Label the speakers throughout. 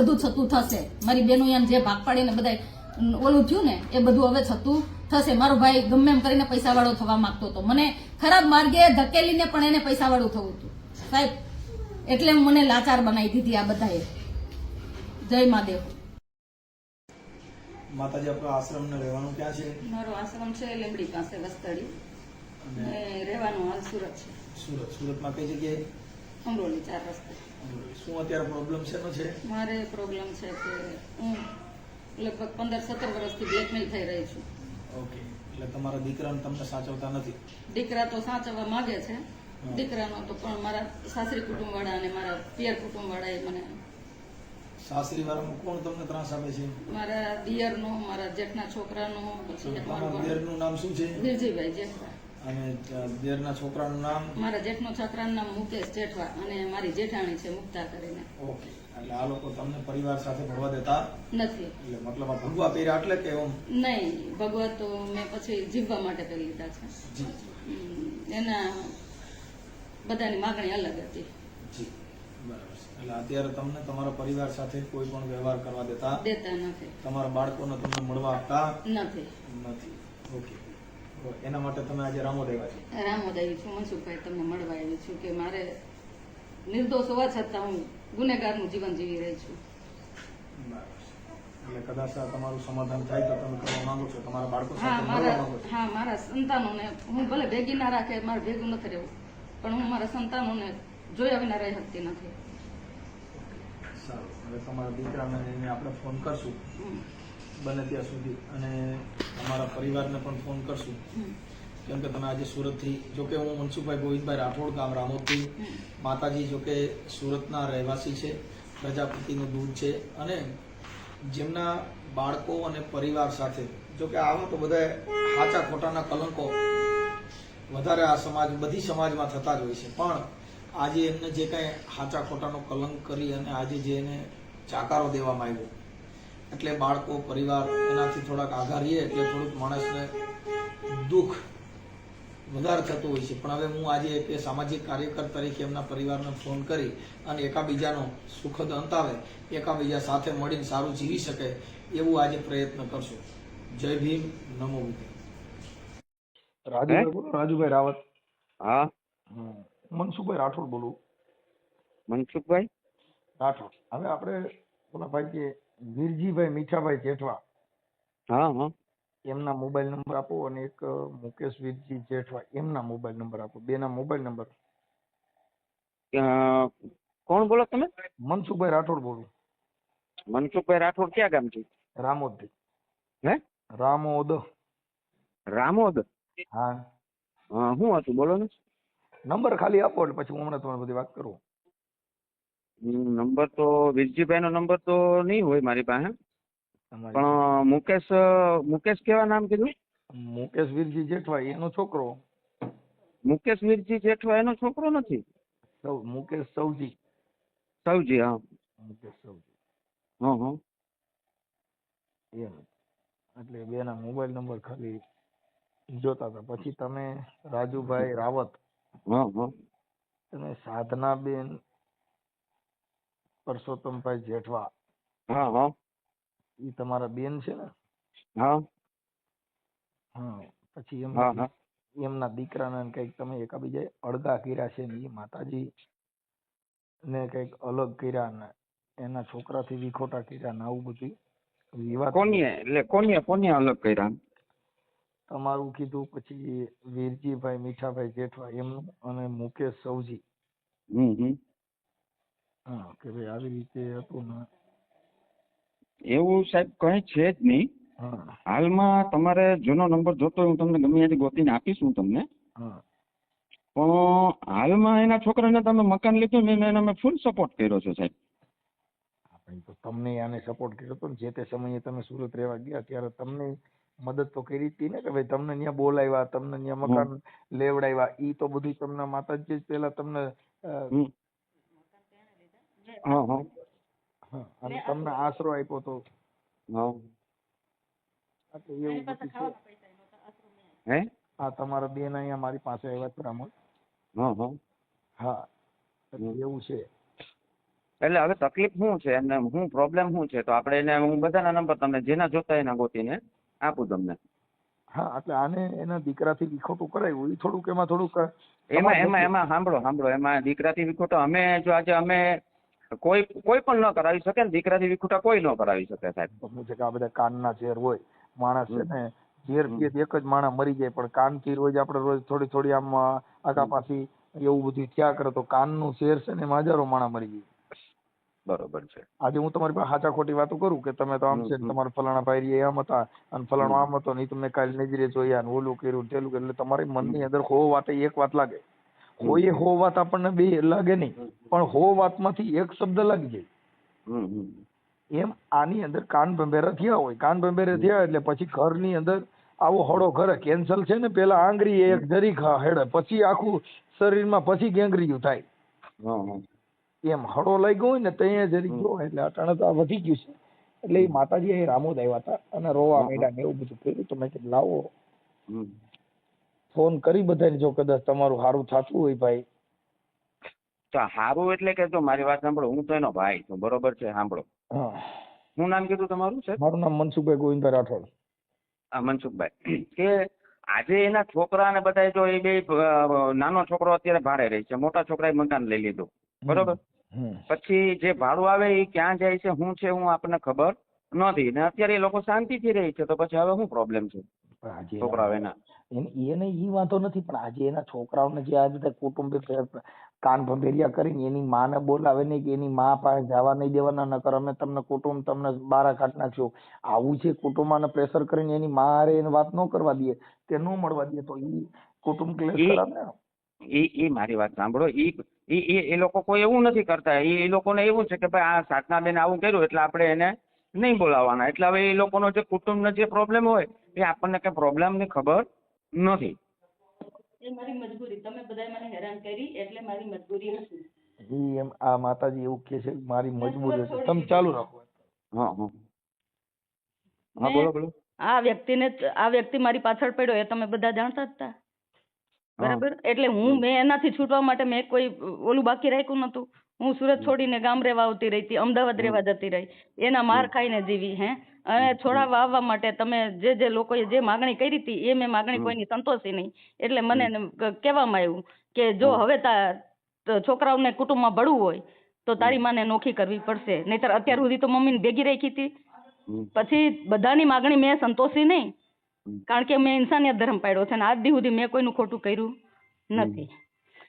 Speaker 1: બધું થતું થશે. મારી બેનો જે ભાગ પાડીને બધા ઓલું થયું ને એ બધું હવે થતું થશે. મારો ભાઈ ગમે એમ કરીને પૈસા વાળો થવા માંગતો હતો. મને ખરાબ માર્ગે ધકેલીને પણ એને પૈસા વાળું થવું હતું. સાહેબ એટલે મને લાચાર બનાવી દીધી આ બધાએ. જય મહાદેવ.
Speaker 2: માતાજી આપણો આશ્રમ ને રહેવાનું ક્યાં છે?
Speaker 1: મારો આશ્રમ છે લીંબડી પાસે વસ્તડી.
Speaker 2: અને
Speaker 1: ને રહેવાનું હાલ સુરત છે.
Speaker 2: સુરત. સુરતમાં કઈ જગ્યાએ?
Speaker 1: અમરોલી ચાર રસ્તે.
Speaker 2: શું અત્યારે પ્રોબ્લેમ શેનો છે?
Speaker 1: મારે પ્રોબ્લેમ છે કે હું લગભગ પંદર સત્તર વર્ષથી બ્લેકમેલ થઈ રહી છું.
Speaker 2: ઓકે એટલે તમારા દીકરાને તમને સાચવતા નથી?
Speaker 1: દીકરા તો સાચવવા માંગે છે. દીકરાનો તો પણ મારા સાસરી કુટુંબ વાળા અને મારા પિયર કુટુંબ વાળા એ મને
Speaker 2: સાસરી વાળામાં કોણ તમને ત્રાસ આપે છે?
Speaker 1: મારા દિયરનો મારા જેઠના છોકરાનો પછી
Speaker 2: તમારા દેરનું નામ શું છે?
Speaker 1: વિરજીભાઈ જેઠવા
Speaker 2: અને દેરના છોકરાનું નામ?
Speaker 1: મારા જેઠનો છોકરાનું નામ મુકેશ જેઠવા અને મારી જેઠાણી છે મુક્તા કરીને.
Speaker 2: ઓકે. એટલે આ લોકો તમને પરિવાર સાથે ભણવા દેતા?
Speaker 1: નથી.
Speaker 2: એટલે મતલબ આ ભગવા પહેર્યા એટલે કે એમ?
Speaker 1: નહીં ભગવા તો મેં પછી જીવવા માટે કરી લીધા છે. એના બધાની માગણી અલગ હતી.
Speaker 2: જી બરાબર એટલે અત્યારે તમને તમારા પરિવાર સાથે કોઈ પણ વ્યવહાર કરવા દેતા?
Speaker 1: દેતા નથી.
Speaker 2: તમારા બાળકોને તમને મળવા આપતા?
Speaker 1: નથી.
Speaker 2: નથી. ઓકે. એના માટે તમે આજે રામોદ આવ્યા છો.
Speaker 1: રામોદ આવી છું મનસુખભાઈ તમને મળવા આવી છું કે મારે નિર્દોષ હોવા છતાં હું ગુનેગારનું જીવન જીવી રહી છું.
Speaker 2: એટલે કદાચ તમારું સમાધાન થાય તો તમે કરવા માંગો છો તમારા બાળકો સાથે મળવા
Speaker 1: મારા
Speaker 2: માંગો છો.
Speaker 1: હા મારા સંતાનોને હું ભલે ભેગી ના રાખે મારે ભેગું નથી રહેવું પણ હું મારા સંતાનોને જોયા વિના રહી શકતી નથી.
Speaker 2: સારું. હવે તમારા દીકરાને આપણે ફોન કરશું. બને ત્યાં સુધી. અને તમારા પરિવારને પણ ફોન કરશું. કેમ કે તમે આજે સુરતથી જોકે હું મનસુખભાઈ ગોવિંદભાઈ રાઠોડ ગામ રામોદથી. માતાજી જોકે સુરતના રહેવાસી છે પ્રજાપતિનું દૂધ છે અને જેમના બાળકો અને પરિવાર સાથે જોકે આવા તો બધા સાચા ખોટાના કલંકો વધારે આ સમાજ બધી સમાજમાં થતા જ હોય છે. પણ આજે એમને જે કાંઈ સાચા ખોટાનો કલંક કરી અને આજે જે એને ચાકારો દેવામાં આવ્યો એટલે બાળકો પરિવાર એનાથી થોડાક આઘાર રહીએ એટલે થોડુંક માણસને દુઃખ વધારે થતું હોય છે. પણ હવે હું આજે એક સામાજિક કાર્યકર તરીકે એમના પરિવારને ફોન કરી અને એકાબીજાનો સુખદ અંત આવે એકાબીજા સાથે મળીને સારું જીવી શકે એવું આજે પ્રયત્ન કરશું. જય ભીમ નમો રાજુભાઈ રાજુભાઈ રાવત.
Speaker 3: હા.
Speaker 2: મનસુખભાઈ રાઠોડ બોલું.
Speaker 3: મનસુખભાઈ?
Speaker 2: રાઠોડ. હવે આપણે ઓલા ભાઈ કે વીરજીભાઈ મીઠાભાઈ જેઠવા.
Speaker 3: હા હા.
Speaker 2: એમના મોબાઈલ નંબર આપો અને એક મુકેશ વીરજી જેઠવા એમના મોબાઈલ નંબર આપો. બેના મોબાઈલ નંબર.
Speaker 3: કોણ બોલો તમે?
Speaker 2: મનસુખભાઈ રાઠોડ બોલું.
Speaker 3: મનસુખભાઈ રાઠોડ ક્યાં ગામ
Speaker 2: છે?
Speaker 3: રામોદ હે?
Speaker 2: રામોદ.
Speaker 3: રામોદ?
Speaker 2: હા.
Speaker 3: હા શું હતું બોલો ને.
Speaker 2: નંબર ખાલી આપો એટલે પછી હું હમણાં તમારી બધી વાત કરું.
Speaker 3: નંબર તો વીરજીભાઈ નો નંબર તો નહીં હોય મારી પાસે. પણ મુકેશ મુકેશ કેવા નામ કીધું?
Speaker 2: મુકેશ વીરજી જેઠવા એનો છોકરો.
Speaker 3: મુકેશ વીરજી જેઠવા એનો છોકરો નથી?
Speaker 2: સૌ મુકેશ સૌજી.
Speaker 3: સૌજી હા.
Speaker 2: મુકેશ સૌજી.
Speaker 3: હા હા.
Speaker 2: એમ. એટલે બેના મોબાઈલ નંબર ખાલી જોતા હતા. પછી તમે રાજુભાઈ રાવત.
Speaker 3: હા હા.
Speaker 2: તમે સાધનાબેન પરસોત્તમભાઈ જેઠવા.
Speaker 3: હા હા.
Speaker 2: એ તમારા બેન છે ને?
Speaker 3: હા.
Speaker 2: હા પછી
Speaker 3: એમ
Speaker 2: એમના દીકરાને કંઈક તમે એકાબીજા અળગા કર્યા છે ને એ માતાજી ને કંઈક અલગ કર્યા ને એના છોકરાથી વિખોટા કર્યા ને આવું બધું. વિવાદ
Speaker 3: કોની એટલે કોની કોની અલગ કર્યા?
Speaker 2: તમારું કીધું પછી વીરજીભાઈ મીઠાભાઈ જેઠવા એમનું અને મુકેશ સૌજી.
Speaker 3: હમ હમ.
Speaker 2: હા કે ભાઈ આવી રીતે હતું ને.
Speaker 3: એવું સાહેબ કઈ છે જ નહીં. હાલમાં તમારે જૂનો નંબર જોતો હું તમને ગમે ત્યાંથી ગોતીને આપીશ હું તમને. પણ હાલમાં એના છોકરાને તમે મકાન લીધું ને એને અમે ફૂલ સપોર્ટ કર્યો છે સાહેબ.
Speaker 2: તો તમને આને સપોર્ટ કર્યો હતો ને જે તે સમયે તમે સુરત રહેવા ગયા ત્યારે તમને મદદ તો કરી હતી ને કે ભાઈ તમને ત્યાં બોલાવ્યા તમને ત્યાં મકાન લેવડાવ્યા. ઈ તો બધું તમને માતાજી જ પેલા તમને.
Speaker 3: હા હા.
Speaker 2: હા, અને તમને આશરો આપ્યો તો?
Speaker 3: હા.
Speaker 2: એટલે એવું બધું છે.
Speaker 3: હે?
Speaker 2: હા તમારા બેન અહીંયા મારી પાસે આવ્યા હતા રામોલ
Speaker 3: હા હા.
Speaker 2: હા એવું છે.
Speaker 3: એટલે હવે તકલીફ શું છે? અને શું પ્રોબ્લેમ શું છે? તો આપણે એને હું બધાના નંબર તમને જેના જોતા એના ગોતીને આપું તમને.
Speaker 2: હા એટલે આને એના દીકરાથી વિખોટું કરાવ્યું એ થોડુંક એમાં થોડુંક
Speaker 3: એમાં એમાં એમાં સાંભળો સાંભળો. એમાં દીકરાથી વિખોટો. અમે જો આજે અમે કોઈ કોઈ પણ ન કરાવી શકે ને દીકરાથી વિખોટા કોઈ ન કરાવી શકે સાહેબ.
Speaker 2: હું છે કે આ બધા કાનના ઝેર હોય માણસ છે ને ઝેર પીએ એક જ માણસ મરી જાય પણ કાનથી રોજ આપણે રોજ થોડી થોડી આમ આગા પાછી એવું બધું થયા કરે તો કાનનું ઝેર છે ને એમાં હજારો માણસ મરી જાય.
Speaker 3: બરોબર છે.
Speaker 2: આજે હું તમારી પાસે સાચા ખોટી વાતો કરું કે તમે તો આમ છે તમારા ફલાણા ભાઈ આમ હતા અને ફલાણો આમ હતો ને તમને તમે કાલે નજરે જોયા ને ઓલું કર્યું કર્યું એટલે તમારી મનની અંદર હો વાત એક વાત લાગે. હોય હો વાત આપણને બે લાગે નહીં. પણ હો વાતમાંથી એક શબ્દ લાગી જાય. એમ આની અંદર કાન ભંભેરા થયા હોય. કાન ભંભેરા થયા એટલે પછી ઘરની અંદર આવો હળો ઘરે કેન્સલ છે ને પેલા આંગળી એક જરી ખા હેડે. પછી આખું શરીરમાં પછી ગેંગરીયું થાય. એમ હળો લાગ્યો ગયો ને ત્યાં જરી ગયો એટલે અટાણે તો આ વધી ગયું છે. એટલે એ માતાજી અહીં રામોદ આવ્યા હતા અને રોવા મેડા ને એવું બધું કર્યું. તો મેં કીધું લાવો. ફોન કરી બધાને જો કદાચ તમારું સારું થતું હોય ભાઈ.
Speaker 3: તો હારું એટલે કે જો મારી વાત સાંભળો હું તો એનો ભાઈ છું બરોબર છે સાંભળો.
Speaker 2: હું.
Speaker 3: નામ કીધું તમારું છે
Speaker 2: મારું નામ મનસુખભાઈ ગોવિંદભાઈ રાઠોડ.
Speaker 3: મનસુખભાઈ. કે આજે એના છોકરા ને બધા જો એ બે નાનો છોકરો અત્યારે ભાડે રહે છે મોટા છોકરાએ મકાન લઈ લીધું બરોબર? પછી જે ભાડું આવે એ ક્યાં જાય છે હું છે હું આપણને ખબર નથી. ને અત્યારે એ લોકો શાંતિથી રહે છે તો પછી હવે શું પ્રોબ્લેમ છે?
Speaker 2: પણ આજે
Speaker 3: છોકરાઓ એના
Speaker 2: ઈ વાંધો નથી પણ આજે એના છોકરાઓને જે આ બધા કુટુંબે કાન ભંભેરિયા કરીને એની માને બોલાવે નહીં કે એની મા પાસે જવા નહીં દેવાના નકર અમે તમને કુટુંબ તમને બારા કાઢ નાખશું આવું છે કુટુંબમાં પ્રેશર કરીને એની મા હારે એને વાત ન કરવા દઈએ તે ન મળવા દઈએ તો ઈ કુટુંબ ક્લેશ ને.
Speaker 3: એ એ મારી વાત સાંભળો ઈ એ એ લોકો કોઈ એવું નથી કરતા એ એ લોકોને એવું છે કે ભાઈ આ સાધનાબેન આવું કર્યું એટલે આપણે એને નહીં બોલાવવાના. એટલે હવે એ લોકોનો જે કુટુંબનો જે પ્રોબ્લેમ હોય એ આપણને કઈ પ્રોબ્લેમની ખબર નથી.
Speaker 1: એ મારી મજબૂરી. તમે બધાએ મને હેરાન કરી એટલે મારી મજબૂરી હતી
Speaker 2: ઈ એમ આ માતાજી એવું કહે છે મારી મજબૂરી છે. તમે ચાલુ રાખો.
Speaker 3: હા હા. હા બોલો બોલો.
Speaker 1: આ વ્યક્તિને આ વ્યક્તિ મારી પાછળ પડ્યો એ તમે બધા જાણતા જ હતા બરાબર? એટલે હું મેં એનાથી છૂટવા માટે મેં કોઈ ઓલું બાકી રાખ્યું નતું હું સુરત છોડીને ગામ રહેવા આવતી રહી હતી અમદાવાદ રહેવા જતી રહી. એના માર ખાઈને જીવી હે. અને છોડાવવા આવવા માટે તમે જે જે લોકોએ જે માગણી કરી હતી એ મેં માગણી કોઈની સંતોષી નહીં. એટલે મને કહેવામાં આવ્યું કે જો હવે તા છોકરાઓને કુટુંબમાં ભળવું હોય તો તારી માને નોખી કરવી પડશે. નહીતર અત્યાર સુધી તો મમ્મીને ભેગી રાખી હતી. પછી બધાની માગણી મેં સંતોષી નહીં. કારણ કે મેં ઇન્સાનિયત ધર્મ પાડ્યો છે અને આજ દી સુધી મેં કોઈનું ખોટું કર્યું નથી.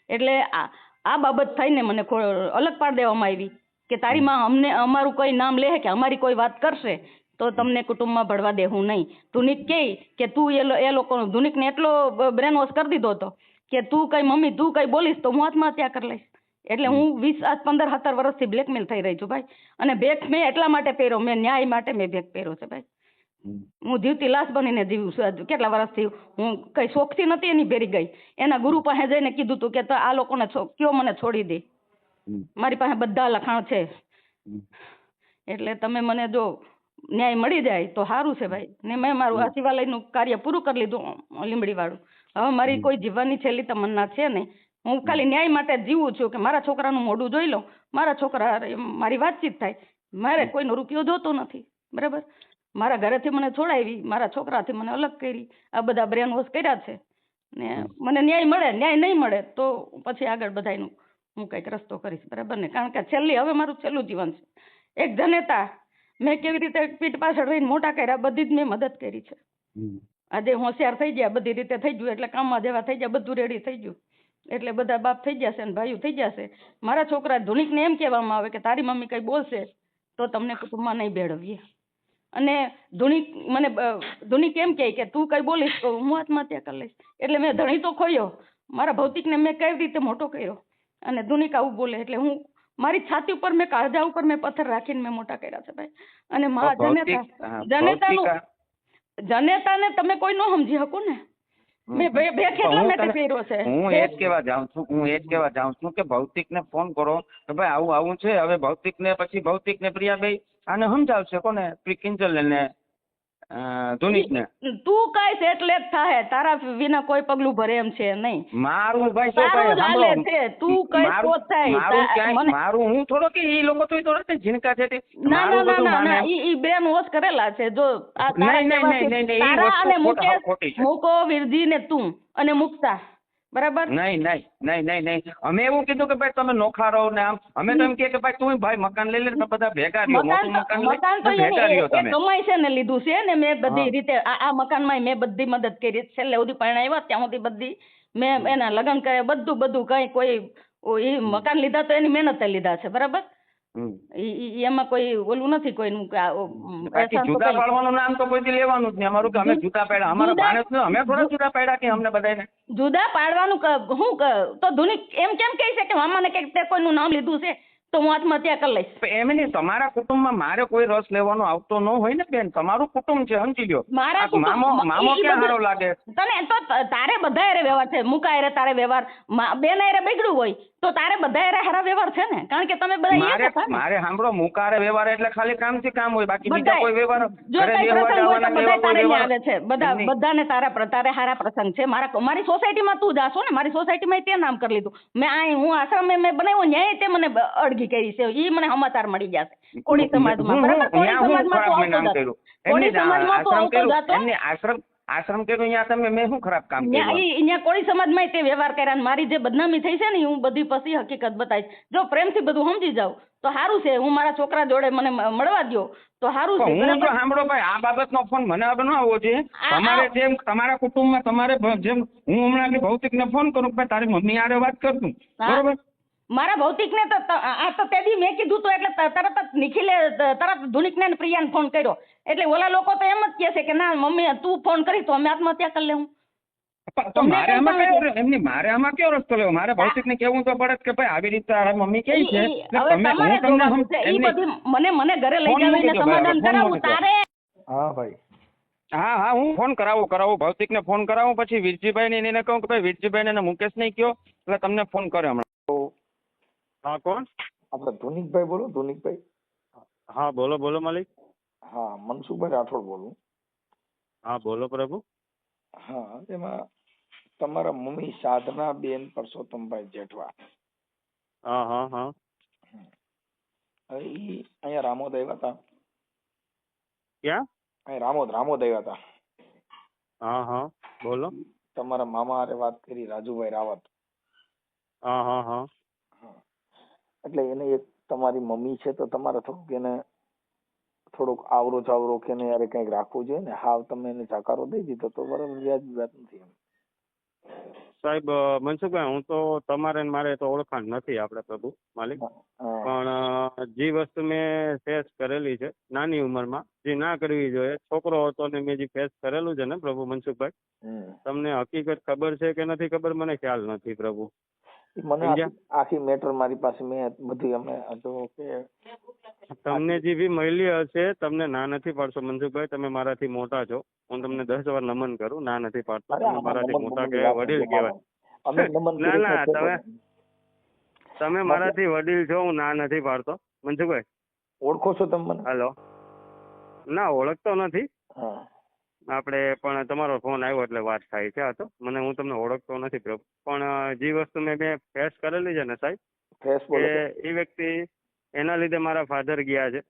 Speaker 1: એટલે આ આ બાબત થઈને મને અલગ પાડી દેવામાં આવી કે તારી માં અમને અમારું કોઈ નામ લે કે અમારી કોઈ વાત કરશે તો તમને કુટુંબમાં ભળવા દેવું નહીં. ધુનિક કહે કે તું એ એ લોકો ધુનિકને એટલો બ્રેન વોશ કરી દીધો હતો કે તું કઈ મમ્મી તું કઈ બોલીશ તો હું આત્મહત્યા કરી લઈશ. એટલે હું વીસ આજ પંદર સત્તર વર્ષથી બ્લેકમેલ થઈ રહી છું ભાઈ. અને બેગ મેં એટલા માટે પહેર્યો મેં ન્યાય માટે મેં બેગ પહેર્યો છે ભાઈ. હું જીવતી લાશ બનીને જીવું કેટલા વર્ષથી હું કઈ શોખથી નથી એની ભેરી ગઈ. એના ગુરુ પાસે જઈને કીધું તું કે આ લોકોને કયો મને છોડી દે. મારી પાસે બધા લખાણ છે. એટલે તમે મને જો ન્યાય મળી જાય તો સારું છે ભાઈ. ને મેં મારું આ શિવાલયનું કાર્ય પૂરું કરી લીધું લીમડી વાળું હવે મારી કોઈ જીવવાની છેલ્લી તમન્ના છે નહીં હું ખાલી ન્યાય માટે જીવું છું કે મારા છોકરાનું મોઢું જોઈ લઉં. મારા છોકરા મારી વાતચીત થાય. મારે કોઈનો રૂપિયો જોતો નથી. બરાબર? મારા ઘરેથી મને છોડાવી મારા છોકરાથી મને અલગ કરી આ બધા બ્રેન વોશ કર્યા છે. ને મને ન્યાય મળે ન્યાય નહીં મળે તો પછી આગળ બધાનું હું કંઈક રસ્તો કરીશ બરાબર ને? કારણ કે છેલ્લી હવે મારું છેલ્લું જીવન છે. એક જનેતા મેં કેવી રીતે પીઠ પાછળ રહીને મોટા કર્યા બધી જ મેં મદદ કરી છે. આજે હોશિયાર થઈ ગયા બધી રીતે થઈ ગયું એટલે કામમાં જેવા થઈ ગયા બધું રેડી થઈ ગયું. એટલે બધા બાપ થઈ જશે ને ભાઈઓ થઈ જશે મારા છોકરા ધુનિકને એમ કહેવામાં આવે કે તારી મમ્મી કઈ બોલશે તો તમને કુટુંબમાં નહીં ભેળવીએ. અને ધુનિક મને ધુનિક એમ કહે કે તું કઈ બોલીશ તો હું આત્મહત્યા કરી લઈશ. એટલે મેં ધણી તો ખોયો. મારા ભૌતિકને મેં કઈ રીતે મોટો કર્યો? અને ધુનિક આવું બોલે એટલે હું મારી છાતી ઉપર મેં કાળજા ઉપર મેં પથ્થર રાખીને મેં મોટા કર્યા છે ભાઈ. અને
Speaker 3: મારા
Speaker 1: જનેતા જનેતાનું જનેતાને તમે કોઈ ન સમજી શકો ને.
Speaker 3: હું એ જ કેવા જાઉં છું હું એ જ કેવા જાઉં છું કે ભૌતિક ને ફોન કરો કે ભાઈ આવું આવું છે હવે ભૌતિક ને પછી ભૌતિક ને પ્રિયા ભાઈ આને સમજાવશે કોને? કિંજલ કિંજલને
Speaker 1: તું કઈશ એટલે જ થાય તારા વિના કોઈ પગલું ભરે એમ છે નહીં.
Speaker 4: મારું ભાઈ શું
Speaker 1: કહે હાલે છે. તું
Speaker 4: કઈ
Speaker 1: તો થાય.
Speaker 4: મારું ક્યાંય- મારું હું થોડો કે ઈ લોકો તો થોડા કે ઝીણકા છે તે.
Speaker 1: ના ના ના ના ઈ ઈ બેન હોશ કરેલા છે. જો આ તારા અને મુકેશ
Speaker 4: મુકો
Speaker 1: મૂકો વિરજી ને તું અને મુક્તા. બરાબર?
Speaker 4: નહીં નહીં નહીં નહીં નહીં. અમે એવું કીધું કે ભાઈ તમે નોખા રહો ને આમ. અમે તો એમ કહે કે ભાઈ તું ભાઈ મકાન લઈ લે ને બધા ભેગા રહ્યો. મોટું
Speaker 1: મકાન
Speaker 4: મકાન
Speaker 1: તો-
Speaker 4: ભેગા રહ્યો તમે.
Speaker 1: કમાઈ છે ને લીધું છે ને મેં બધી રીતે આ આ મકાનમાં મેં બધી મદદ કરી. છેલ્લે સુધી પરણાવ્યા ત્યાં સુધી બધી મેં એના લગ્ન કર્યા બધું બધું કઈ કોઈ મકાન લીધા તો એની મહેનતે લીધા છે. બરાબર? એમાં કોઈ ઓલું નથી કોઈનું
Speaker 4: બાકી જુદા પાડવાનું નામ તો કોઈથી લેવાનું જ નહીં. અમારું કે અમે જુદા પાડ્યા. અમારા ભાણેજ અમે થોડા જુદા પાડ્યા કે અમને બધાને
Speaker 1: જુદા પાડવાનું હું તો ધુની એમ કેમ કહી શકે કે મામાને કે તે કોઈનું નામ લીધું છે તો હું આત્મહત્યા કરી લઈશ.
Speaker 4: એમ નહીં તમારા કુટુંબમાં મારે કોઈ રસ લેવાનો આવતો ન હોય ને બેન. તમારું કુટુંબ છે સમજી લ્યો.
Speaker 1: મારા
Speaker 4: મામો મામો
Speaker 1: કે
Speaker 4: ક્યાં સારો લાગે?
Speaker 1: તને તો તારે બધા હારે વ્યવહાર છે. મુકા તારે વ્યવહાર. બેન હારે બગડ્યું હોય. તો તારે બધા એરા હારા વ્યવહાર છે ને? કારણ કે તમે બધા
Speaker 4: મારે
Speaker 1: એક
Speaker 4: મારે સાંભળો મુકારે વ્યવહાર એટલે ખાલી કામથી કામ હોય બાકી બીજા કોઈ વ્યવહાર
Speaker 1: જો કઈ પ્રસંગ હોય તો બધા તારે આવે છે. બધા બધાને તારા તારે હારા પ્રસંગ છે. મારા મારી સોસાયટીમાં તું જાશો ને મારી સોસાયટીમાં તે નામ કરી લીધું. મેં આ હું આશ્રમ મેં મેં બનાવ્યો ન્યાય તે મને અડઘી અડગી કરી છે. ઈ મને સમાચાર મળી જશે. કોળી સમાજમાં. બરાબર? કોળી સમાજમાં તો આવતો જાતો કોળી સમાજમાં તો આવતો જાતો.
Speaker 4: આશ્રમ આશ્રમ કર્યું અહીંયા તમે મેં શું ખરાબ કામ કર્યું?
Speaker 1: અહીંયા કોઈ સમાજમાં તે વ્યવહાર કર્યા ને મારી જે બદનામી થઈ છે ને હું બધી પછી હકીકત બતાવીશ. જો પ્રેમથી બધું સમજી જાવ તો સારું છે. હું મારા છોકરા જોડે મને મળવા દ્યો તો સારું છે.
Speaker 4: હું તો સાંભળો ભાઈ આ બાબતનો ફોન મને હવે ન આવવો જોઈએ તમારે જેમ તમારા કુટુંબમાં તમારે જેમ હું હમણાં ભૌતિકને ફોન કરું ભાઈ તારી મમ્મી આડે વાત કરતું. બરોબર?
Speaker 1: મારા ભૌતિક ને તો આ તો તે દી મેં કીધું તો એટલે તરત જ નિખિલે તરત ધુનિકને ને પ્રિયાને ફોન કર્યો. એટલે ઓલા લોકો તો એમ જ કહે છે કે ના મમ્મી તું ફોન કરી તો અમે આત્મહત્યા કરી લેવું.
Speaker 4: તો મારે
Speaker 1: કઈ
Speaker 4: આમાં કયો એમની મારે આમાં કયો રસ્તો લેવો? મારે ભૌતિકને કેવું તો પડે કે ભાઈ આવી રીતે તારા મમ્મી કહે છે. એટલે તમે હું તમને
Speaker 1: જોવાનું બધી મને મને ઘરે લઈ
Speaker 4: ફોન
Speaker 1: જાવ
Speaker 4: મૂકી
Speaker 1: એને
Speaker 4: દો બરાબર,
Speaker 1: સમાધાન કરાવું તારે.
Speaker 2: હા ભાઈ.
Speaker 4: હા હા હું ફોન કરાવું કરાવું. ભૌતિકને ફોન કરાવું પછી વીરજીભાઈ ને એને કહું કે ભાઈ વીરજીભાઈ ને મુકેશ ને કયો. એટલે તમને ફોન કર્યો હમણાં. હા કોણ?
Speaker 2: આપણે ધુનિકભાઈ બોલો ધુનિકભાઈ.
Speaker 4: હા બોલો બોલો માલિક.
Speaker 2: હા મનસુખભાઈ રાઠોડ બોલું.
Speaker 4: હા બોલો પ્રભુ.
Speaker 2: હા એમાં તમારા મમ્મી સાધના બેન પરસોત્તમભાઈ જેઠવા.
Speaker 4: હા હા હા.
Speaker 2: હવે ઈ અહીંયા રામોદ આવ્યા હતા
Speaker 4: ક્યાં?
Speaker 2: અહીં રામોદ રામોદ આવ્યા હતા
Speaker 4: હા હા બોલો.
Speaker 2: તમારા મામા હારે વાત કરી રાજુભાઈ રાવત.
Speaker 4: હા હા હા.
Speaker 2: એટલે એને એક તમારી મમ્મી છે તો તમારે થોડુંક એને થોડુંક આવરો ચાવરો કે એને યારે કંઈક રાખવું જોઈએ ને હાવ તમે એને જાકારો દઈ દીધો તો બરાબર વ્યાજબી વાત નથી એમ.
Speaker 4: સાહેબ મનસુખભાઈ હું તો તમારે મારે તો ઓળખાણ નથી આપણે પ્રભુ માલિક. પણ જે વસ્તુ મેં ફેસ કરેલી છે નાની ઉંમરમાં જે ના કરવી જોઈએ છોકરો હતો ને મેં જે ફેસ કરેલું છે ને પ્રભુ મનસુખભાઈ તમને હકીકત ખબર છે કે નથી ખબર? મને ખ્યાલ નથી પ્રભુ.
Speaker 2: મને આખી મેટર મારી પાસે મેં બધું અમે કે
Speaker 4: તમને જે બી મળી હશે તમને ના નથી પાડશો મનસુખભાઈ તમે મારાથી મોટા છો. હું તમને દસ વાર નમન કરું ના નથી પાડતો. તમે મારાથી મોટા કહેવાય વડીલ. કહેવાય. ના, ના,
Speaker 2: તમે
Speaker 4: તમે મારાથી વડીલ છો હું ના નથી પાડતો. મનસુખભાઈ
Speaker 2: ઓળખો છો તમે મને?
Speaker 4: હેલો. ના ઓળખતો નથી.
Speaker 2: હા.
Speaker 4: આપણે પણ તમારો ફોન આવ્યો એટલે વાત થાય છે આ તો. મને હું તમને ઓળખતો નથી પણ જે વસ્તુ મેં મેં ફેસ કરેલી છે ને સાહેબ કે એ વ્યક્તિ એના લીધે મારા ફાધર ગયા છે.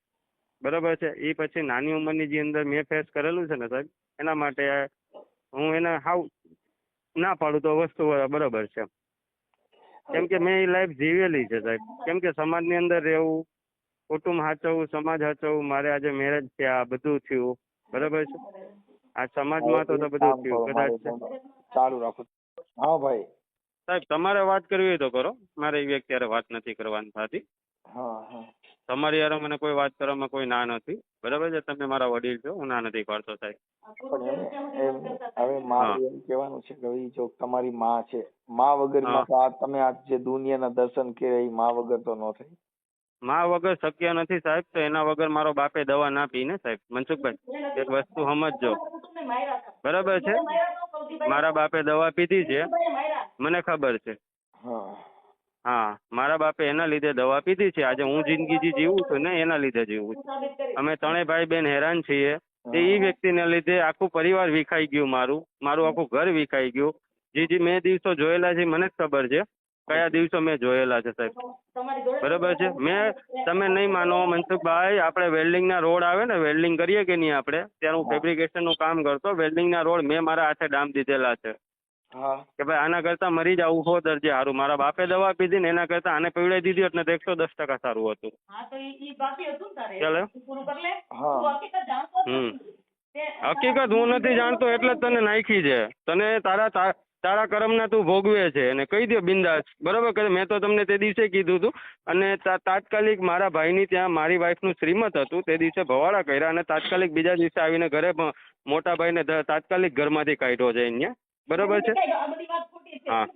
Speaker 4: બરાબર છે? એ પછી નાની ઉંમરની જે અંદર મેં ફેસ કરેલું છે ને સાહેબ એના માટે હું એને હાવ ના પાડું તો વસ્તુ બરાબર છે. કેમ કે મેં એ લાઈફ જીવેલી છે સાહેબ. કેમ કે સમાજની અંદર રહેવું કુટુંબ સાચવવું સમાજ સાચવવું મારે આજે મેરેજ થયા બધું થયું. બરાબર છે? આ સમાજમાં તો બધું થયું કદાચ
Speaker 2: ચાલુ રાખો. હા ભાઈ.
Speaker 4: સાહેબ તમારે વાત કરવી હોય તો કરો. મારે એ વ્યક્તિ વાત નથી કરવાની થતી. તમારી યાર મને કોઈ વાત કરવામાં કોઈ ના નથી. બરાબર છે? તમે મારા વડીલ છો હું ના નથી કરતો સાહેબ.
Speaker 2: હવે મારું એમ કહેવાનું છે કે જો તમારી માં છે માં વગર તમે આ જે દુનિયાના દર્શન કે એ માં વગર તો ન થાય.
Speaker 4: મા વગર શક્ય નથી સાહેબ, તો એના વગર મારો બાપે દવા ના પી ને સાહેબ, મનસુખભાઈ, એક વસ્તુ સમજજો. બરાબર છે? મારા બાપે દવા પીધી છે. મને ખબર છે.
Speaker 2: હા,
Speaker 4: મારા બાપે એના લીધે દવા પીધી છે. આજે હું જિંદગી જે જીવું છું ને એના લીધે જીવું છું. અમે ત્રણેય ભાઈ બેન હેરાન છીએ. તે એ વ્યક્તિને લીધે આખું પરિવાર વિખાઈ ગયું મારું. મારું આખું ઘર વિખાઈ ગયું. જે જે મેં દિવસો જોયેલા છે, મને જ ખબર છે. કયા દિવસો મેં જોયેલા છે સાહેબ? બરોબર છે. મેં તમે નહીં માનો મનસુખભાઈ આપણે વેલ્ડિંગના રોડ આવે ને વેલ્ડિંગ કરીએ કે નહીં આપણે? ત્યારે હું ફેબ્રિકેશનનું કામ કરતો વેલ્ડિંગના રોડ મેં મારા હાથે ડામ દીધેલા છે. કે ભાઈ આના કરતાં મરી જાવ હો દરજે સારું મારા બાપે દવા પીધી ને એના કરતાં આને પીવડાવી દીધી એટલે તો એકસો દસ ટકા સારું હતું.
Speaker 5: હા તો ઈ ઈ બાકી હતું ને તારે?
Speaker 4: ચાલે.
Speaker 5: તું પૂરું કરી લે.
Speaker 2: હા.
Speaker 5: હકીકત
Speaker 4: હમ. હકીકત હું નથી જાણતો એટલે જ તને નાખી છે. તને તારા તા- તારા કર્મના તું ભોગવે છે અને કહી દે બિંદાસ. બરાબર? કે મેં તો તમને તે દિવસે કીધું હતું. અને તાત્કાલિક મારા ભાઈની ત્યાં મારી વાઈફનું શ્રીમત હતું. તે દિવસે ભવાડા કર્યા અને તાત્કાલિક બીજા દિવસે આવીને ઘરે મોટા ભાઈને તાત્કાલિક ઘરમાંથી કાઢ્યો છે અહીંયા. બરાબર છે? હા.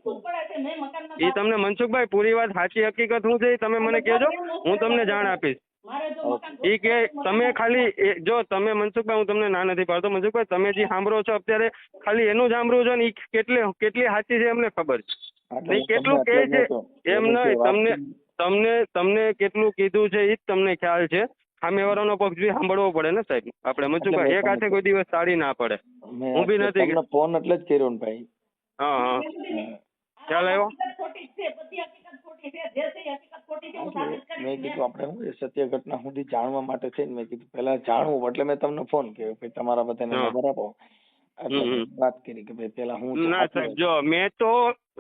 Speaker 4: એ તમને મનસુખભાઈ પૂરી વાત સાચી હકીકત શું છે તમે મને કહેજો. હું તમને જાણ આપીશ.
Speaker 5: મારે જો મકાન
Speaker 4: એ કે તમે ખાલી એ- જો તમે મનસુખભાઈ હું તમને ના નથી પાડતો. મનસુખભાઈ તમે જે સાંભળો છો અત્યારે ખાલી એનું જ સાંભળવું છો ને ઈ કેટલી કેટલી સાચી છે એમને ખબર છે. કેટલું કહે છે એમ નહીં તમને તમને તમને કેટલું કીધું છે એ જ તમને ખ્યાલ છે. સામેવાળાનો પક્ષ બી સાંભળવો પડે ને સાહેબ. આપણે મનસુખભાઈ એક હાથે કોઈ દિવસ સાડી ના પડે. હું બી નથી
Speaker 2: ફોન એટલે જ કર્યો ને ભાઈ.
Speaker 4: હા હા. ખ્યાલ આવ્યો?
Speaker 2: મેં કીધું આપણે હું સત્ય ઘટના સુધી જાણવા માટે થઈને મેં કીધું પહેલા જાણવું એટલે મેં તમને ફોન કર્યો કે તમારા બધાને ખબર આપો. વાત કરી કે ભાઈ પેલા હું
Speaker 4: ના સાહેબ જો મેં તો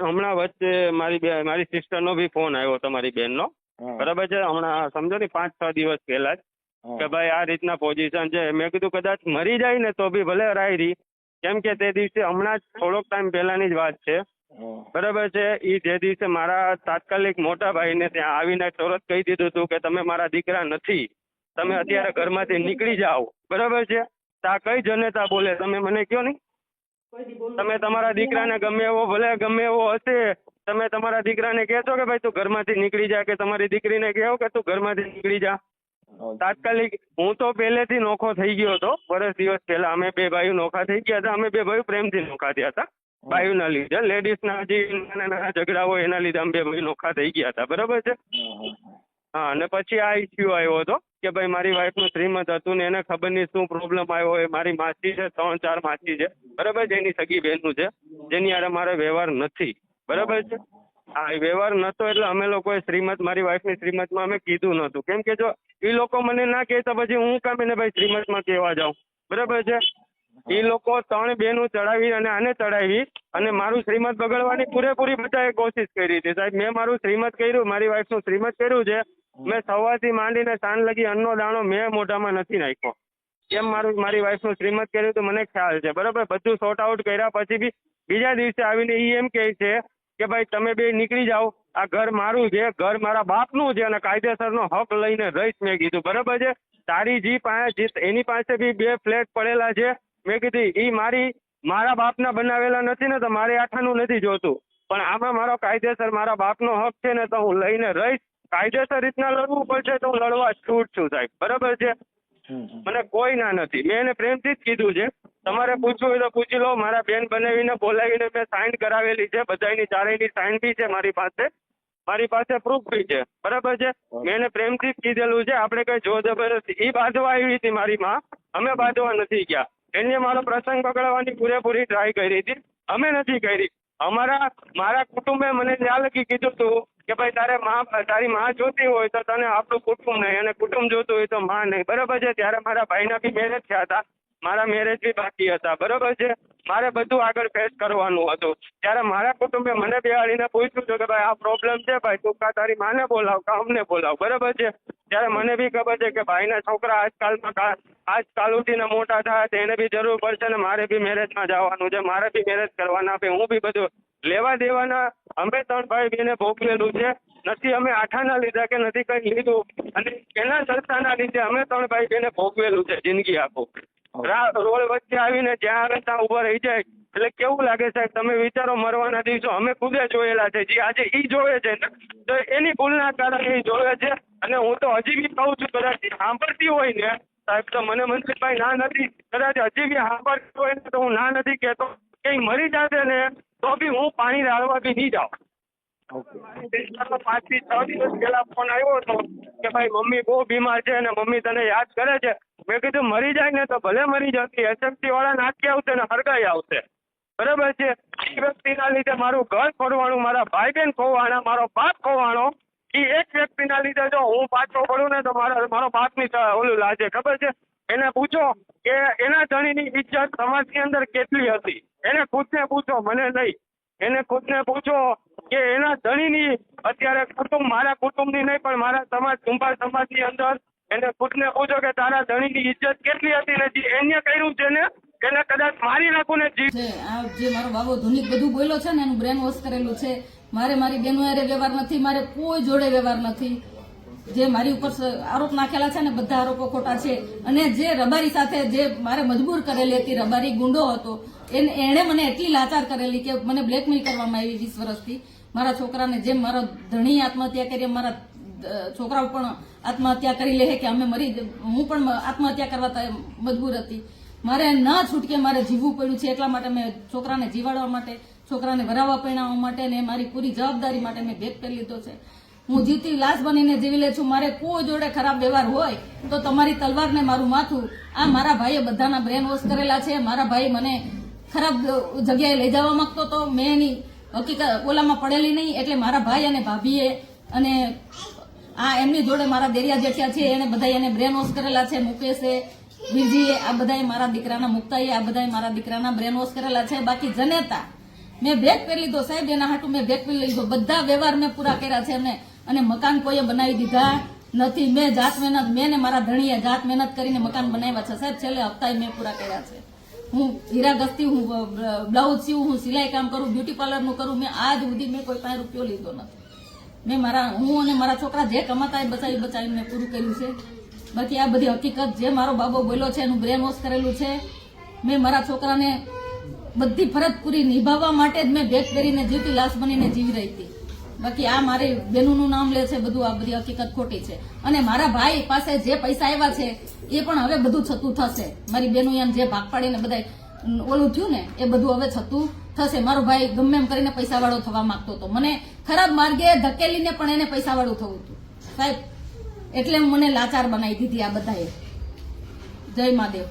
Speaker 4: હમણાં વચ્ચે મારી બે મારી સિસ્ટરનો બી ફોન આવ્યો તમારી બેનનો.
Speaker 2: નો
Speaker 4: બરાબર છે? હમણાં સમજો ને પાંચ છ દિવસ પહેલા જ કે ભાઈ આ રીતના પોઝિશન છે. મેં કીધું કદાચ મરી જાય ને તો બી ભલે રાયરી. કેમ કે તે દિવસે હમણાં જ થોડોક ટાઈમ પહેલાની જ વાત છે. બરાબર છે. એ જે દિવસે મારા તાત્કાલિક મોટા ભાઈને ત્યાં આવીને તરત કહી દીધું હતું કે તમે મારા દીકરા નથી તમે અત્યારે ઘરમાંથી નીકળી જાઓ. બરાબર છે? તા કઈ જનતા બોલે? તમે મને કયો નહીં? તમે તમારા દીકરાને ગમે એવો ભલે ગમે એવો હશે તમે તમારા દીકરાને કહેશો કે ભાઈ તું ઘરમાંથી નીકળી જા કે તમારી દીકરીને કહો કે તું ઘરમાંથી નીકળી જા. તાત્કાલિક હું તો પહેલેથી નોખો થઈ ગયો હતો. વર્ષ દિવસ પહેલા અમે બે ભાઈઓ નોખા થઈ ગયા હતા. અમે બે ભાઈઓ પ્રેમથી નોખા થયા હતા. ભાઈઓના લીધે. લેડીઝના જે નાના નાના ઝઘડા હોય એના લીધે અમે બે ભાઈ નોખા થઈ ગયા હતા. બરાબર છે?
Speaker 2: હા,
Speaker 4: અને પછી આ ઇસ્યુ આવ્યો હતો કે ભાઈ મારી વાઈફનું શ્રીમત હતું ને એને ખબર નહીં શું પ્રોબ્લેમ આવ્યો હોય. મારી માસી છે ત્રણ ચાર માસી છે. બરાબર છે? એની સગી બહેનનું છે. જેની આડે મારે વ્યવહાર નથી. બરાબર છે? હા એ વ્યવહાર નતો એટલે અમે લોકોએ શ્રીમત મારી વાઈફની શ્રીમતમાં અમે કીધું નહોતું. કેમ કે જો એ લોકો મને ના કહેતા પછી હું કામ એને ભાઈ શ્રીમતમાં કહેવા જાઉં. બરાબર છે? એ લોકો ત્રણ બેનો ચડાવી અને આને ચડાવી અને મારું શ્રીમત બગડવાની પૂરેપૂરી બધાએ કોશિશ કરી હતી. સાહેબ, મેં મારું શ્રીમત કર્યું, મારી વાઈફનું શ્રીમત કર્યું છે. મેં સવારથી માંડીને સાંજ લગી અન્નો દાણો મેં મોઢામાં નથી નાખ્યો. કેમ મારું, મારી વાઈફનું શ્રીમત કર્યું તો મને ખ્યાલ છે. બરાબર? બધું સોર્ટ આઉટ કર્યા પછી બી બીજા દિવસે આવીને એ એમ કહે છે કે ભાઈ, તમે બે નીકળી જાઓ. આ ઘર મારું છે, ઘર મારા બાપનું છે અને કાયદેસરનો હક લઈને રહીશ મેં કીધું. બરાબર છે? તારી જી પાસે એની પાસે બી બે ફ્લેટ પડેલા છે. મેં કીધી એ મારી મારા બાપના બનાવેલા નથી ને તો મારે આઠાનું નથી જોતું. પણ આમાં મારો કાયદેસર મારા બાપનો હક છે ને તો હું લઈને રહીશ. કાયદેસર રીતના લડવું પડશે તો હું લડવા છૂટ છું સાહેબ. બરાબર છે. મને કોઈ ના નથી. મેં એને પ્રેમથી જ કીધું છે. તમારે પૂછવું હોય તો પૂછી લો. મારા બેન બનાવીને બોલાવીને મેં સાઇન કરાવેલી છે. બધાની ચારેયની સાઇન બી છે મારી પાસે. મારી પાસે પ્રૂફ બી છે. બરાબર છે? મેં એને પ્રેમથી જ કીધેલું છે. આપણે કઈ જો જબરદસ્તી એ બાંધવા આવી હતી મારી માં. અમે બાંધવા નથી ગયા. એને મારો પ્રસંગ પકડવાની પૂરેપૂરી ટ્રાય કરી હતી. અમે નથી કરી. અમારા, મારા કુટુંબે મને ત્યાં લગી કીધું હતું કે ભાઈ તારે માં, તારી માં જોતી હોય તો તને આપણું કુટુંબ નહીં, અને કુટુંબ જોતું હોય તો માં નહીં. બરાબર છે? ત્યારે મારા ભાઈના બી મેરેજ થયા હતા. મારા મેરેજ બી બાકી હતા. બરાબર છે? મારે બધું આગળ ફેસ કરવાનું હતું. ત્યારે મારા કુટુંબે મને બેહાડીને પૂછ્યું હતું કે ભાઈ, આ પ્રોબ્લેમ છે ભાઈ, તું કા તારી માને બોલાવ, કા અમને બોલાવ? બરાબર છે? ત્યારે મને બી ખબર છે કે ભાઈના છોકરા આજકાલમાં આજકાલ ઉઠીને મોટા થાય તેને બી જરૂર પડશે ને મારે બી મેરેજમાં જવાનું છે, મારે બી મેરેજ કરવાના છે, હું બી બધું લેવા દેવાના અમે ત્રણ ભાઈ બેને ભોગવેલું છે. નથી અમે આઠાના લીધા કે નથી કંઈ લીધું. અને એના સંસ્થાના લીધે અમે ત્રણ ભાઈ બેને ભોગવેલું છે, જિંદગી આખું. રોડ વચ્ચે આવીને જ્યાં આવે ત્યાં ઊભા રહી જાય. એટલે કેવું લાગે સાહેબ, તમે વિચારો મરવાના દિવસો અમે ખુદે જોયેલા છે. જે આજે ઈ જોવે છે. ને તો એની ભૂલના કારણે એ જોવે છે. અને હું તો હજી બી કહું છું, કદાચ સાંભળતી હોય ને, સાહેબ, તો મને મનસુખભાઈ ના નથી. કદાચ હજી બી સાંભળતી હોય ને, તો હું ના નથી કહેતો. કે મરી જશે ને તો બી હું પાણી રાળવા બી નહીં જાઉં. પાંચથી છ દિવસ પહેલા ફોન આવ્યો હતો કે ભાઈ મમ્મી બહુ બીમાર છે અને મમ્મી તને યાદ કરે છે? મેં કીધું મરી જાય ને તો ભલે મરી જતી એસએમસી વાળા નાખી આવશે ને હરગાઈ આવશે. બરાબર છે? એ વ્યક્તિના લીધે મારું ઘર ખોરવાનું મારા ભાઈ બહેન ખોવાણા મારો બાપ ખોવાણો એ એક વ્યક્તિના લીધે જો હું પાછો પડું ને તો મારા મારો બાપની ઓલું લાજે ખબર છે? એને પૂછો કે એના ધણીની ઇજ્જત સમાજની અંદર કેટલી હતી? એને ખુદને પૂછો, મને નહીં. એને ખુદને પૂછો કે એના ધણીની, અત્યારે કુટુંબ મારા કુટુંબની નહીં, પણ મારા સમાજ, કુંભાર સમાજની અંદર એને ખુદને પૂછો કે તારા ધણીની ઇજ્જત કેટલી હતી? ને જે એને કર્યું છે ને, એને કદાચ મારી નાખું ને જીવ
Speaker 1: આ જે મારો બાબો ધુનિક બધું બોલ્યો છે ને, એનું બ્રેન વોશ કરેલું છે. મારે મારી બેનો વ્યવહાર નથી, મારે કોઈ જોડે વ્યવહાર નથી. જે મારી ઉપર આરોપ નાખેલા છે ને બધા આરોપો ખોટા છે. અને જે રબારી સાથે જે મારે મજબૂર કરેલી હતી, રબારી ગુંડો હતો, એને એણે મને એટલી લાચાર કરેલી કે મને બ્લેકમેલ કરવામાં આવી વીસ વર્ષથી. મારા છોકરાને જેમ મારો ધણી આત્મહત્યા કરી, મારા છોકરાઓ પણ આત્મહત્યા કરી લે કે અમે મરી હું પણ આત્મહત્યા કરવા મજબૂર હતી. મારે ન છૂટકે મારે જીવવું પડ્યું છે, એટલા માટે મેં છોકરાને જીવાડવા માટે, છોકરાને વરાવવા પહેણાવવા માટે ને મારી પૂરી જવાબદારી માટે મેં ભેગ કરી લીધો છે. હું જીતી લાશ બનીને જીવી લે છું. મારે કોઈ જોડે ખરાબ વ્યવહાર હોય તો તમારી તલવાર ને મારું માથું આ મારા ભાઈએ બધાના બ્રેન વોશ કરેલા છે. મારા ભાઈ મને ખરાબ જગ્યાએ લઈ જવા માંગતો તો મેં એની હકીકત ઓલામાં પડેલી નહીં, એટલે મારા ભાઈ અને ભાભીએ અને આ એમની જોડે મારા દેરિયા જેઠિયા છે, એને બધા એને બ્રેન વોશ કરેલા છે. મુકેશે, બીજીએ આ બધાએ મારા દીકરાના મુક્તાએ આ બધાએ મારા દીકરાના બ્રેન વોશ કરેલા છે. બાકી જનેતા મેં ભેગ કરી લીધો સાહેબ, એના હાટું મેં ભેગ કરી લીધો. બધા વ્યવહાર મેં પૂરા કર્યા છે. એમને અને મકાન કોઈએ બનાવી દીધા નથી. મેં જાત મહેનત મેં ને મારા ધણીએ જાત મહેનત કરીને મકાન બનાવ્યા છે. સાહેબ, છેલ્લે હપ્તાએ મેં પૂરા કર્યા છે. હું હીરા ગસ્તી હું બ્લાઉઝ સીવું, હું સિલાઈ કામ કરું, બ્યુટી પાર્લરનું કરું, મેં આજ સુધી મેં કોઈ પાસે રૂપિયો લીધો નથી. મેં મારા હું અને મારા છોકરા જે કમાતા એ બચાવી બચાવી મેં પૂરું કર્યું છે. બાકી આ બધી હકીકત જે મારો બાબો બોલ્યો છે, એનું બ્રેન વોશ કરેલું છે. મેં મારા છોકરાને બધી ફરજ પૂરી નિભાવવા માટે જ મેં ભેગ કરીને જીવતી લાશ બનીને જીવી રહી હતી. બાકી આ મારી બેનુનું નામ લે છે, બધું આ બધી હકીકત ખોટી છે. અને મારા ભાઈ પાસે જે પૈસા આવ્યા છે, એ પણ હવે બધું છતું થશે. મારી બેનું એમ જે ભાગ પાડીને બધા ઓલું થયું ને, એ બધું હવે છતું થશે. મારો ભાઈ ગમે એમ કરીને પૈસા વાળો થવા માંગતો હતો. મને ખરાબ માર્ગે ધકેલીને પણ એને પૈસા વાળું થવું હતું. સાહેબ, એટલે મને લાચાર બનાવી દીધી આ બધાએ. જય મહાદેવ.